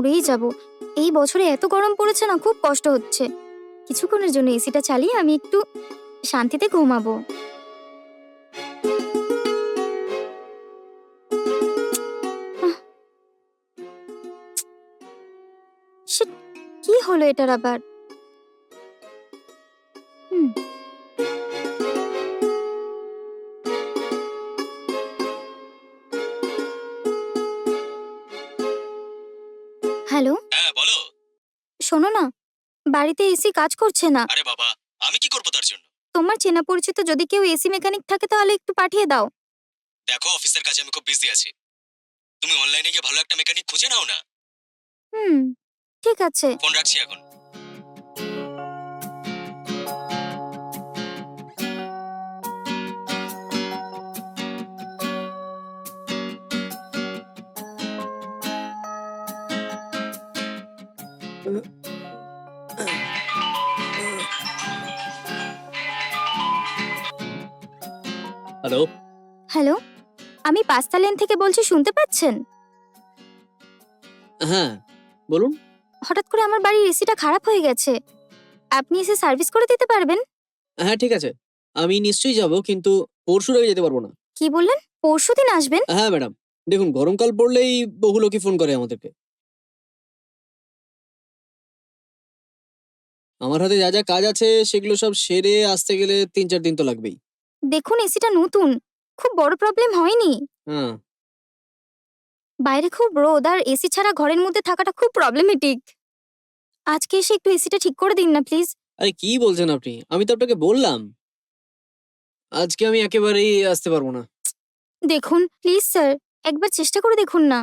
মরেই যাব। এই বছরে এত গরম পড়েছে না, খুব কষ্ট হচ্ছে। কিছুক্ষণের জন্য এসিটা চালিয়ে আমি একটু শান্তিতে ঘুমাবো। কি হলো এটার আবার? হ্যালো। হ্যাঁ বলো। শোনো না বাড়িতে এসি কাজ করছে না। আরে বাবা আমি কি করব তার জন্য? তোমার চেনা পরিচিত যদি কেউ এসি মেকানিক থাকে তাহলে একটু পাঠিয়ে দাও। দেখো অফিসের কাজে আমি খুব বিজি আছি। তুমি অনলাইনে গিয়ে ভালো একটা মেকানিক খুঁজে নাও না। হুম ঠিক আছে। ফোন রাখছি এখন। হ্যালো হ্যালো আমি পাস্তা লেন থেকে বলছি শুনতে পাচ্ছেন? হ্যাঁ বলুন। হঠাৎ করে আমার বাড়ির এসিটা খারাপ হয়ে গেছে। আপনি এসে সার্ভিস করে দিতে পারবেন? হ্যাঁ ঠিক আছে। আমি নিশ্চয়ই যাব কিন্তু পরশুর আগে যেতে পারব না। কি বললেন? পরশু দিন আসবেন? হ্যাঁ ম্যাডাম। দেখুন গরমকাল পড়লেই বহু লোকই ফোন করে আমাদেরকে। আমার হাতে যা যা কাজ আছে সেগুলো সব সেরে আসতে গেলে তিন চার দিন তো লাগবেই। দেখুন এসিটা নতুন। খুব বড় প্রবলেম হয়নি। হ্যাঁ। বাইরে খুব রোদ আর এসি ছাড়া ঘরের মধ্যে থাকাটা খুব প্রবলেমেটিক আজকে এসে একটু এসিটা ঠিক করে দিন না প্লিজ আরে কি বলছেন আপনি? আমি তো আপনাকে বললাম। আজকে আমি একেবারেই আসতে পারব না। দেখুন প্লিজ স্যার একবার চেষ্টা করে দেখুন না।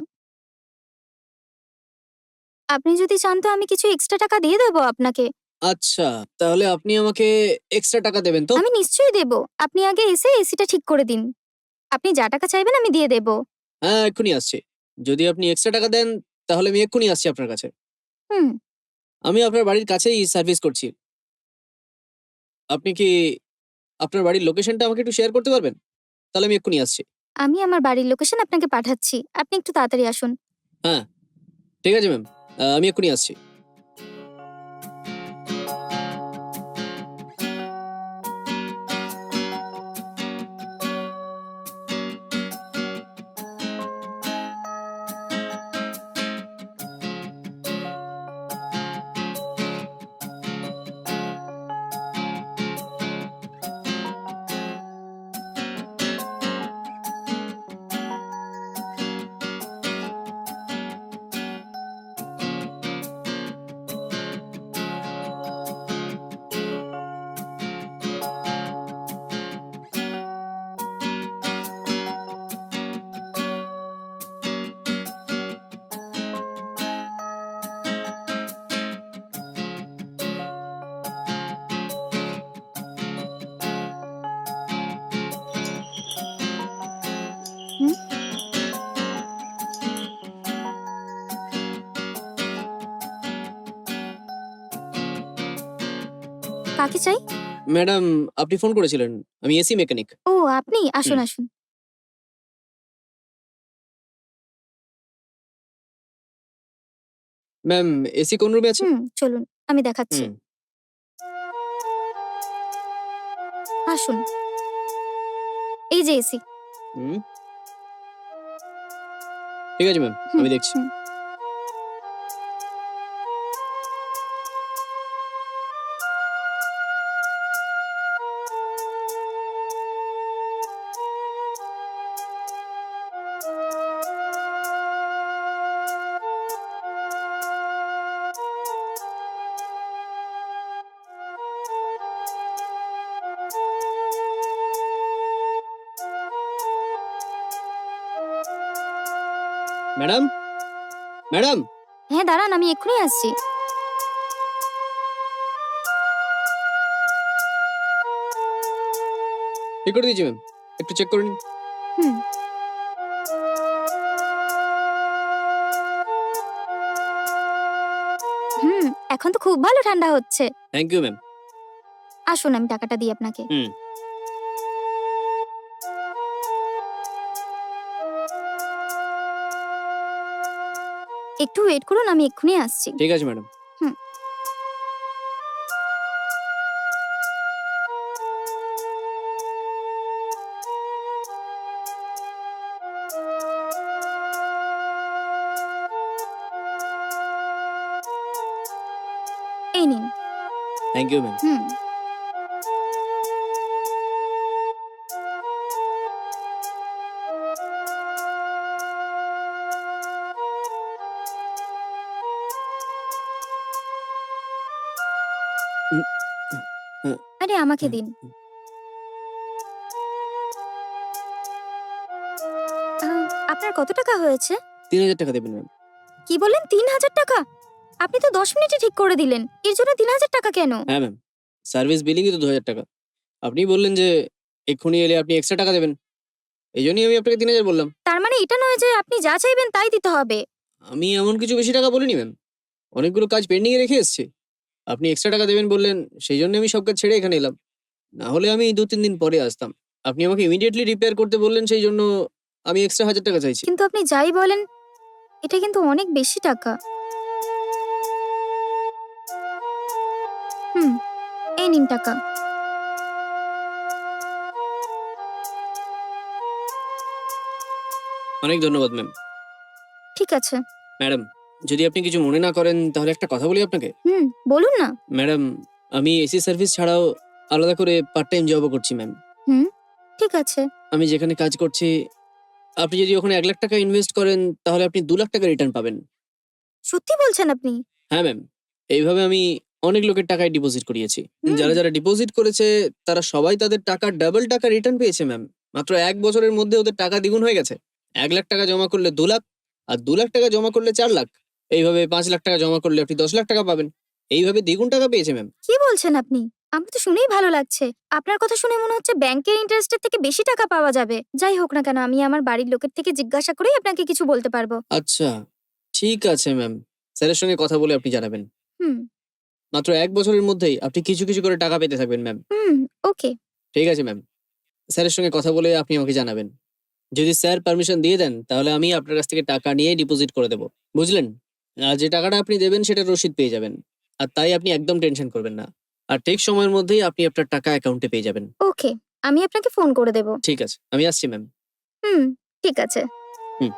আপনি যদি চান তো আমি কিছু এক্সট্রা টাকা দিয়ে দেবো আপনাকে। আচ্ছা তাহলে আপনি আমাকে এক্সট্রা টাকা দেবেন তো? আমি নিশ্চয়ই দেব। আপনি আগে এসে এসিটা ঠিক করে দিন। আপনি যা টাকা চাইবেন আমি দিয়ে দেব। হ্যাঁ এক্ষুনি আসছি। যদি আপনি এক্সট্রা টাকা দেন তাহলে আমি এক্ষুনি আসছি আপনার কাছে। হুম। আমি আপনার বাড়ির কাছেই সার্ভিস করছি। আপনি কি আপনার বাড়ির লোকেশনটা আমাকে একটু শেয়ার করতে পারবেন? তাহলে আমি এক্ষুনি আসছি। আমি আমার বাড়ির লোকেশন আপনাকে পাঠাচ্ছি। আপনি একটু তাড়াতাড়ি আসুন। হ্যাঁ, ঠিক আছে ম্যাম। আমি এক্ষুনি আসছি। কাকে চাই? ম্যাডাম আপনি ফোন করেছিলেন। আমি এসি মেকানিক। ও আপনি? আসুন আসুন। ম্যাম এসি কোন রুমে আছে? হুম চলুন আমি দেখাচ্ছি। হুম, আসুন। এই যে এসি। হুম। ঠিক আছে ম্যাম আমি দেখছি। ম্যাডাম? ম্যাডাম? হ্যাঁ দাঁড়ান আমি এক্ষুনি আসছি। ঠিক করে দিয়েছি ম্যাম? একটু চেক করে নিন। হুম। হুম এখন তো খুব ভালো ঠান্ডা হচ্ছে। থ্যাংক ইউ ম্যাম আসুন আমি টাকাটা দিই আপনাকে। হুম। একটু ওয়েট করুন আমি এক্ষুনি আসছি। ঠিক আছে ম্যাডাম হুম। এই নিন। থ্যাংক ইউ ম্যাম হুম। আমাকে দিন। আহ, আপনার কত টাকা হয়েছে? তিন হাজার টাকা দেবেন ম্যাম। কি বললেন? তিন হাজার টাকা? আপনি তো দশ মিনিটে ঠিক করে দিলেন। এর জন্য তিন হাজার টাকা কেন? হ্যাঁ ম্যাম সার্ভিস বিলিংই তো দু হাজার টাকা। আপনি বললেন যে এক্ষুনি এলে আপনি এক্সট্রা টাকা দেবেন। এই জন্যই আমি আপনাকে তিন হাজার বললাম। তার মানে এটা নয় যে আপনি যা চাইবেন তাই দিতে হবে। আমি এমন কিছু বেশি টাকা বলিনি ম্যাম। অনেকগুলো কাজ পেন্ডিংয়ে রেখে এসেছি। আপনি এক্সট্রা টাকা দেবেন বললেন সেই জন্য আমি সব কাজ ছেড়ে এখানে এলাম। না হলে আমি দু তিন দিন পরে আসতাম। আপনি আমাকে ইমিডিয়েটলি রিপেয়ার করতে বললেন সেই জন্য আমি এক্সট্রা হাজার টাকা চাইছি। কিন্তু আপনি যাই বলেন এটা কিন্তু অনেক বেশি টাকা। হুম এই নিন টাকা। অনেক ধন্যবাদ ম্যাম ঠিক আছে। ম্যাডাম যদি আপনি কিছু মনে না করেন তাহলে একটা কথা বলি আপনাকে। হুম বলুন না। ম্যাডাম আমি এসি সার্ভিস ছাড়াও আলাদা করে পার্ট টাইম জবও করছি ম্যাম হুম ঠিক আছে। আমি যেখানে কাজ করছি আপনি যদি ওখানে এক লাখ টাকা ইনভেস্ট করেন তাহলে আপনি দু লাখ টাকা রিটার্ন পাবেন। সত্যি বলছেন আপনি? হ্যাঁ ম্যাম এইভাবে আমি অনেক লোকের টাকায় ডিপোজিট করিয়েছি। হুম। যারা যারা ডিপোজিট করেছে তারা সবাই তাদের টাকা ডাবল টাকা রিটার্ন পেয়েছে ম্যাম মাত্র এক বছরের মধ্যে ওদের টাকা দ্বিগুণ হয়ে গেছে। এক লাখ টাকা জমা করলে দু লাখ আর দু লাখ টাকা জমা করলে চার লাখ। এইভাবে পাঁচ লাখ টাকা জমা করলে আপনি দশ লাখ টাকা পাবেন। এইভাবে দ্বিগুণ টাকা পেয়েছে ম্যাম। কি বলছেন আপনি? আমার তো শুনেই ভালো লাগছে। আপনার কথা শুনে মনে হচ্ছে ব্যাংকের ইন্টারেস্টের থেকে বেশি টাকা পাওয়া যাবে। যাই হোক না কেন আমি আমার বাড়ির লোকের থেকে জিজ্ঞাসা করেই আপনাকে কিছু বলতে পারব। আচ্ছা ঠিক আছে ম্যাম। স্যারের সঙ্গে কথা বলে আপনি জানাবেন। হুম। মাত্র এক বছরের মধ্যেই আপনি কিছু কিছু করে টাকা পেতে থাকবেন ম্যাম। হুম ওকে। ঠিক আছে ম্যাম। স্যারের সঙ্গে কথা বলে আপনি আমাকে জানাবেন। যদি স্যার পারমিশন দিয়ে দেন তাহলে আমি আপনার কাছ থেকে টাকা নিয়ে ডিপোজিট করে দেবো। বুঝলেন? যে টাকাটা আপনি দেবেন সেটা রসিদ পেয়ে যাবেন। আর তাই আপনি একদম টেনশন করবেন না। আর ঠিক সময়ের মধ্যেই আপনি আপনার টাকা অ্যাকাউন্টে পেয়ে যাবেন। ওকে আমি আপনাকে ফোন করে দেব। ঠিক আছে আমি আসছি ম্যাম হুম ঠিক আছে। হুম।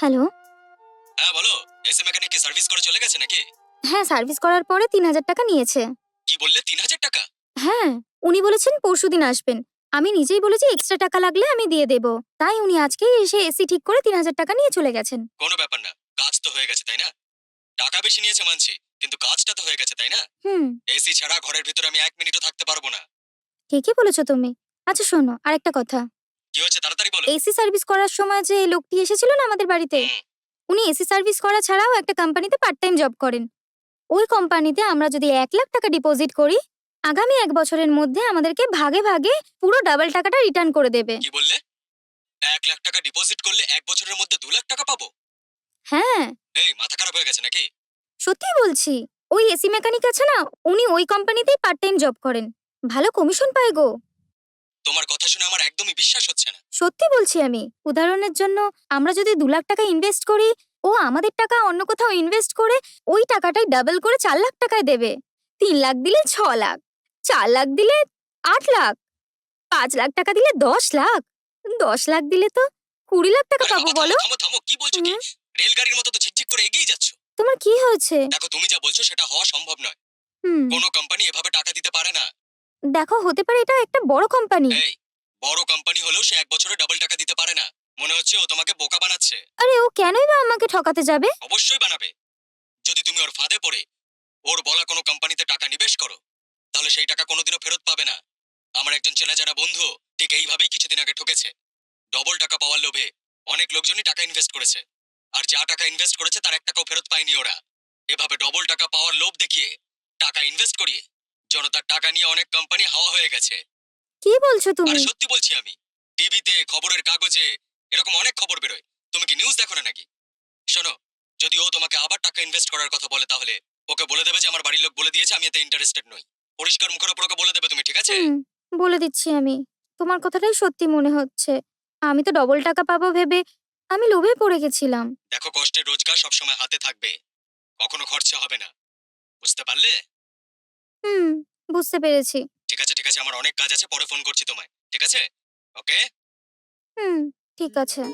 হ্যালো? হ্যাঁ বলো। এসি মেকানিক কি সার্ভিস করে চলে গেছে নাকি? হ্যাঁ সার্ভিস করার পরে তিন হাজার টাকা নিয়েছে। কি বললে তিন হাজার টাকা? হ্যাঁ উনি বলেছেন পরশুদিন আসবেন। আমি নিজেই বলেছি এক্সট্রা টাকা লাগলে আমি দিয়ে দেব। তাই উনি আজকেই এসে এসি ঠিক করে তিন হাজার টাকা নিয়ে চলে গেছেন। কোনো ব্যাপার না কাজ তো হয়ে গেছে তাই না? টাকা বেশি নিয়েছে মানছি কিন্তু কাজটা তো হয়ে গেছে তাই না? হুম। এসি ছাড়া ঘরের ভিতরে আমি এক মিনিটও থাকতে পারব না। ঠিকই বলেছ তুমি। আচ্ছা শোনো আরেকটা কথা। কি হচ্ছে তাড়াতাড়ি বলো। এসি সার্ভিস করার সময় যে লোকটি এসেছিল না আমাদের বাড়িতে উনি এসি সার্ভিস করা ছাড়াও একটা কোম্পানিতে পার্ট টাইম জব করেন। ওই কোম্পানিতে আমরা যদি এক লাখ টাকা ডিপোজিট করি আগামী এক বছরের মধ্যে আমাদেরকে ভাগে ভাগে পুরো ডাবল টাকাটা রিটার্ন করে দেবে। কি বললে? এক লাখ টাকা ডিপোজিট করলে এক বছরের মধ্যে দু লাখ টাকা পাবো? হ্যাঁ। এই মাথা খারাপ হয়ে গেছে নাকি? সত্যি বলছি ওই এসি মেকানিক আছে না উনি ওই কোম্পানিতেই পার্ট টাইম জব করেন। ভালো কমিশন পায় গো। তোমার কথা শুনে আমার একদমই বিশ্বাস হচ্ছে না। সত্যি বলছি আমি। উদাহরণের জন্য আমরা যদি দু লাখ টাকা ইনভেস্ট করি ও আমাদের টাকা অন্য কোথাও ইনভেস্ট করে ওই টাকাটাই ডাবল করে চার লাখ টাকায় দেবে। তিন লাখ দিলে ছ লাখ চার লাখ দিলে আট লাখ পাঁচ লাখ টাকা দিলে দশ লাখ দশ লাখ দিলে তো কুড়ি লাখ টাকা পাবো বলো। থামো থামো কি বলছো কি? রেলগাড়ির মতো তো ঝিকঝিক করে এগিয়ে যাচ্ছ। তোমার কি হয়েছে? দেখো তুমি যা বলছো সেটা হওয়া সম্ভব নয়। হুম। কোনো কোম্পানি এভাবে টাকা দিতে পারে না। দেখো হতে পারে এটা একটা বড় কোম্পানি এই বড় কোম্পানি হলেও সে এক বছরে ডাবল টাকা দিতে পারে না। মনে হচ্ছে ও তোমাকে বোকা বানাচ্ছে। আরে ও কেনই বা আমাকে ঠকাতে যাবে? অবশ্যই বানাবে। যদি তুমি ওর ফাঁদে পড়ে ওর বলা কোনো কোম্পানিতে টাকা নিবেশ করো তাহলে সেই টাকা কোনোদিনও ফেরত পাবে না। আমার একজন চেনা জানা বন্ধু ঠিক এইভাবেই কিছুদিন আগে ঠকেছে। ডবল টাকা পাওয়ার লোভে অনেক লোকজনই টাকা ইনভেস্ট করেছে। আর যা টাকা ইনভেস্ট করেছে তার এক টাকাও ফেরত পায়নি ওরা। এভাবে ডবল টাকা পাওয়ার লোভ দেখিয়ে টাকা ইনভেস্ট করিয়ে জনতার টাকা নিয়ে অনেক কোম্পানি হাওয়া হয়ে গেছে। কি বলছো তুমি? আরে সত্যি বলছি আমি টিভিতে খবরের কাগজে এরকম অনেক খবর বেরোয়। তুমি কি নিউজ দেখো না নাকি? শোনো যদি ও তোমাকে আবার টাকা ইনভেস্ট করার কথা বলে তাহলে ওকে বলে দেবে যে আমার বাড়ির লোক বলে দিয়েছে আমি এতে ইন্টারেস্টেড নই। পরিষ্কার মুখের ওপর ওকে বলে দেবে তুমি ঠিক আছে? বলে দিচ্ছি আমি। তোমার কথাটাই সত্যি মনে হচ্ছে। আমি তো ডবল টাকা পাবো ভেবে আমি লোভে পড়ে গেছিলাম। দেখো কষ্টের রোজগার সবসময় হাতে থাকবে। কখনো খরচা হবে না। বুঝতে পারলে? হুম বুঝতে পেরেছি। ঠিক আছে ঠিক আছে আমার অনেক কাজ আছে পরে ফোন করছি তোমায়। ঠিক আছে? ওকে হুম ঠিক আছে।